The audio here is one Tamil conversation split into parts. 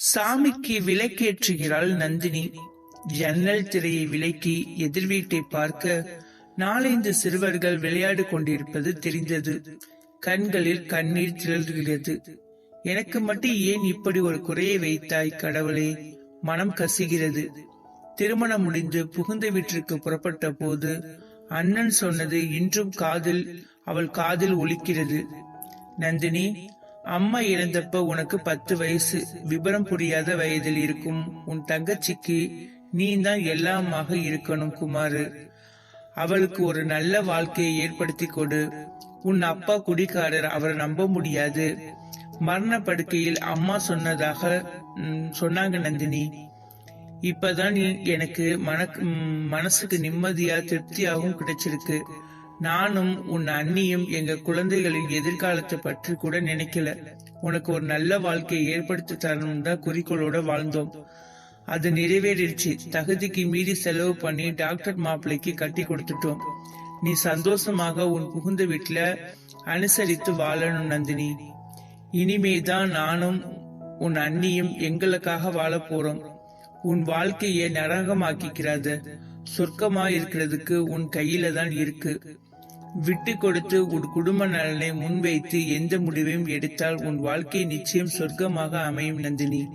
சாமிக்கு விலைக்கேற்றுகிறாள் நந்தினி. ஜன்னல் திரையை விலக்கி எதிர் வீட்டை பார்க்க நாலைந்து சிறுவர்கள் விளையாடு கொண்டிருப்பது தெரிந்தது. கண்களில் கண்ணீர் திரள்கிறது. எனக்கு மட்டும் ஏன் இப்படி ஒரு குறையை வைத்தாய் கடவுளே? மனம் கசிகிறது. திருமணம் முடிந்து புகுந்த வீட்டிற்கு புறப்பட்ட போது அண்ணன் சொன்னது இன்றும் காதில் அவள் காதில் ஒலிக்கிறது. நந்தினி அம்மா இறந்தப்ப உனக்கு பத்து வயசு. விபரம் புரியாத வயதில் இருக்கும் உன் தங்கச்சிக்கு நீ தான் எல்லாமாக இருக்கணும் குமாரு. அவளுக்கு ஒரு நல்ல வாழ்க்கையை ஏற்படுத்தி கொடு. உன் அப்பா குடிகாரர் அவரை நம்ப முடியாது. மரண படுக்கையில் அம்மா சொன்னதாக சொன்னாங்க நந்தினி. இப்பதான் நீ- எனக்கு மனக் மனசுக்கு நிம்மதியா திருப்தியாகவும் கிடைச்சிருக்கு. நானும் உன் அண்ணியும் எங்க குழந்தைகளின் எதிர்காலத்தை பற்றி கூட நினைக்கல. உனக்கு ஒரு நல்ல வாழ்க்கையை ஏற்படுத்தி தரணும் தான் குறிக்கோளோட வாழ்ந்தோம். அது நிறைவேறிடுச்சு. தகுதிக்கு மீறி செலவு பண்ணி டாக்டர் மாப்பிள்ளைக்கு கட்டி கொடுத்துட்டோம். நீ சந்தோஷமாக உன் புகுந்த வீட்டுல அனுசரித்து வாழணும் நந்தினி. இனிமேதான் நானும் உன் அண்ணியும் எங்களுக்காக வாழ போறோம். உன் வாழ்க்கையை நரகமாக்கிக்கிறாத. சொர்க்கமா இருக்கிறதுக்கு உன் கையில தான் இருக்கு. விட்டு கொடுத்து உன் குடும்ப நலனை முன்வைத்து எந்த முடிவையும் எடுத்தால் உன் வாழ்க்கை நிச்சயம் சொர்க்கமாக அமையும் நந்தினி.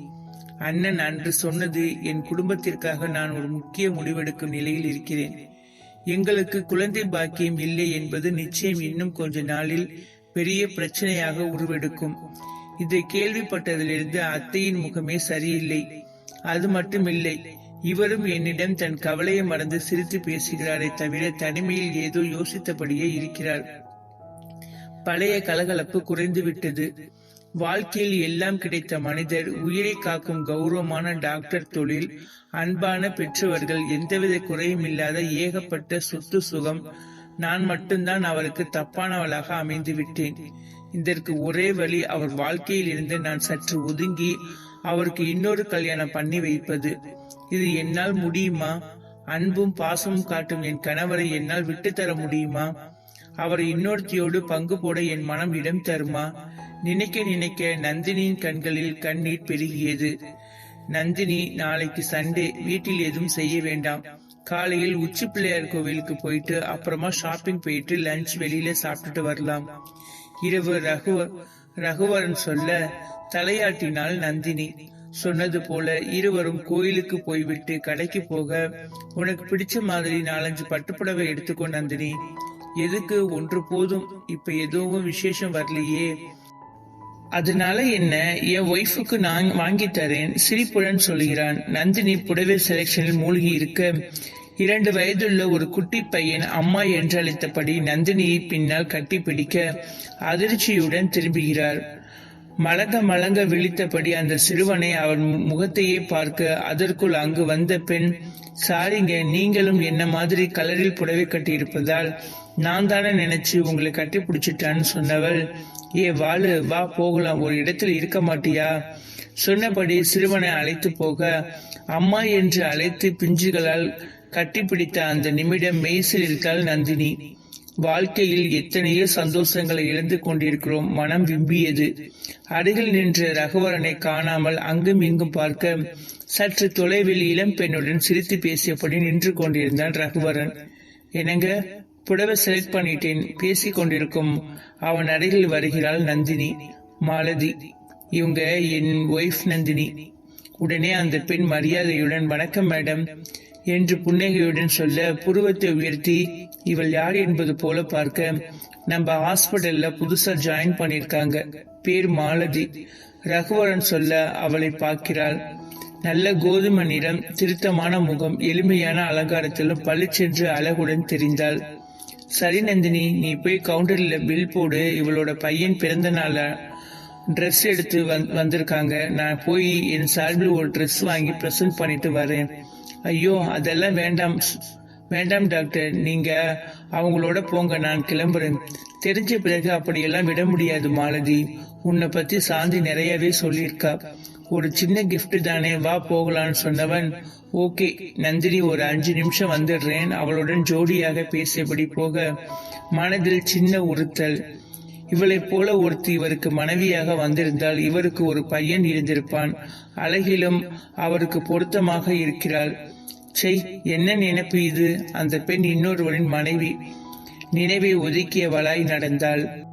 அண்ணன் அன்று சொன்னது என் குடும்பத்திற்காக நான் ஒரு முக்கிய முடிவெடுக்கும் நிலையில் இருக்கிறேன். எங்களுக்கு குழந்தை பாக்கியம் இல்லை என்பது நிச்சயம் இன்னும் கொஞ்ச நாளில் பெரிய பிரச்சனையாக உருவெடுக்கும். இதை கேள்விப்பட்டதிலிருந்து அத்தையின் முகமே சரியில்லை. அது மட்டுமில்லை. இவரும் என்னிடம் தன் கவலையை மறந்து சிரித்து பேசுகிறாரே தவிர தனிமையில் ஏதோ யோசித்தபடியே இருக்கிறார். பழைய கலகலப்பு குறைந்து விட்டது வாழ்க்கையில் எல்லாம் கிடைத்த மனிதர் உயிரை காக்கும் கௌரவமான டாக்டர் தொழில் அன்பான பெற்றவர்கள் எந்தவித குறையும் இல்லாத ஏகப்பட்ட சொத்து சுகம் நான் மட்டும்தான் அவருக்கு தப்பானவளாக அமைந்து விட்டேன் இதற்கு ஒரே வழி அவர் வாழ்க்கையில் இருந்து நான் சற்று ஒதுங்கி அவருக்கு இன்னொரு கல்யாணம் பண்ணி வைப்பது. இது என்னால் முடியுமா? அன்பும் பாசமும் காட்டும் என் கணவரை என்னால் விட்டுத்தர முடியுமா? அவரை இன்னொருத்தியோடு பங்கு போட என் மனம் இடம் தருமா? நினைக்க நினைக்க நந்தினியின் கண்களில் கண்ணீர் பெருகியது. நந்தினி நாளைக்கு சண்டே வீட்டில் எதுவும் செய்ய வேண்டாம். காலையில் உச்சி பிள்ளையார் கோவிலுக்கு போயிட்டு அப்புறமா ஷாப்பிங் போயிட்டு லஞ்ச் வெளியில சாப்பிட்டுட்டு வரலாம். இரவு ரகுவ ரகுவரன் சொல்ல தலையாட்டினாள் நந்தினி. சொன்னது போல இருவரும் கோயிலுக்கு போய்விட்டு கடைக்கு போக உனக்கு பிடிச்ச மாதிரி நாலஞ்சு பட்டுப்புடவை எடுத்துக்கோ நந்தினி. எதுக்கு? ஒன்று போதும். இப்ப எதுவும் விசேஷம் வரலையே. அதனால என்ன? என் ஒய்ஃபுக்கு நான் வாங்கி தரேன். சிரிப்புடன் சொல்கிறான். நந்தினி புடவை செலெக்ஷனில் மூழ்கி இருக்க இரண்டு வயதுள்ள ஒரு குட்டி பையன் அம்மா என்று அழைத்தபடி நந்தினியை பின்னால் கட்டிப்பிடிக்க அதிர்ச்சியுடன் திரும்புகிறார். மலங்க மலங்க விழித்தபடி அந்த சிறுவனை அவன் முகத்தையே பார்க்க அதற்குள் அங்கு வந்த பெண் சாரிங்க நீங்களும் என்ன மாதிரி கலரில் புடவை கட்டியிருப்பதால் நான் தானே நினைச்சு உங்களை கட்டி பிடிச்சிட்டான்னு சொன்னவள். ஏ வாளு வா போகலாம். ஒரு இடத்தில் இருக்க மாட்டியா? சொன்னபடி சிறுவனை அழைத்து போக அம்மா என்று அழைத்து பிஞ்சுகளால் கட்டிப்பிடித்த அந்த நிமிடம் மெய்சில் இருக்காள் நந்தினி. வாழ்க்கையில் எத்தனையோ சந்தோஷங்களை இழந்து கொண்டிருக்கிறோம். மனம் விம்பியது. அருகில் நின்ற ரகுவரனை காணாமல் அங்கும் இங்கும் பார்க்க சற்று தொலைவில் இளம் பெண்ணுடன் சிரித்து பேசியபடி நின்று கொண்டிருந்தான் ரகுவரன். எனங்க புடவை செலக்ட் பண்ணிட்டேன். பேசி கொண்டிருக்கும். அவன் அருகில் வருகிறாள் நந்தினி. மாலதி. இவங்க என் ஒய்ஃப் நந்தினி. உடனே அந்த பெண் மரியாதையுடன் வணக்கம் மேடம் என்று புன்னகையுடன் சொல்ல புருவத்தை உயர்த்தி இவள் யார் என்பது போல பார்க்க நம்ம ஹாஸ்பிட்டல்ல புதுசா ஜாயின் பண்ணிருக்காங்க பேர் மாலதி. ரகுவரன் சொல்ல அவளை பார்க்கிறாள். நல்ல கோதுமை நிறம் திருத்தமான முகம் எளிமையான அலங்காரத்திலும் பளிச்சென்று அழகுடன் தெரிந்தாள். சரி நந்தினி நீ போய் கவுண்டர்ல பில் போடு இவளோட பையன் பிறந்த நாள ட்ரெஸ் எடுத்து வந் வந்திருக்காங்க. நான் போய் என் சார்பில் ஒரு ட்ரெஸ் வாங்கி ப்ரெசென்ட் பண்ணிட்டு வரேன். ஐயோ அதெல்லாம் வேண்டாம். வேண்டாம் டாக்டர். நீங்க அவங்களோட போங்க நான் கிளம்புறேன். தெரிஞ்ச பிறகு அப்படியெல்லாம் விட முடியாது மாலதி. உன்னை பத்தி சாந்தி நிறையவே சொல்லியிருக்கா. ஒரு சின்ன கிஃப்ட் தானே வா போகலான்னு சொன்னவன். ஓகே நந்தினி ஒரு அஞ்சு நிமிஷம் வந்துடுறேன். அவளுடன் ஜோடியாக பேசியபடி போக மனதில் சின்ன உறுத்தல். இவளைப் போல ஒருத்தி இவருக்கு மனைவியாக வந்திருந்தால் இவருக்கு ஒரு பையன் இருந்திருப்பான். அழகிலும் அவருக்கு பொருத்தமாக இருக்கிறாள். செய் என்ன நினைப்பு இது? அந்த பெண் இன்னொருவரின் மனைவி. நினைவை ஒதுக்கியவளாய் நடந்தாள்.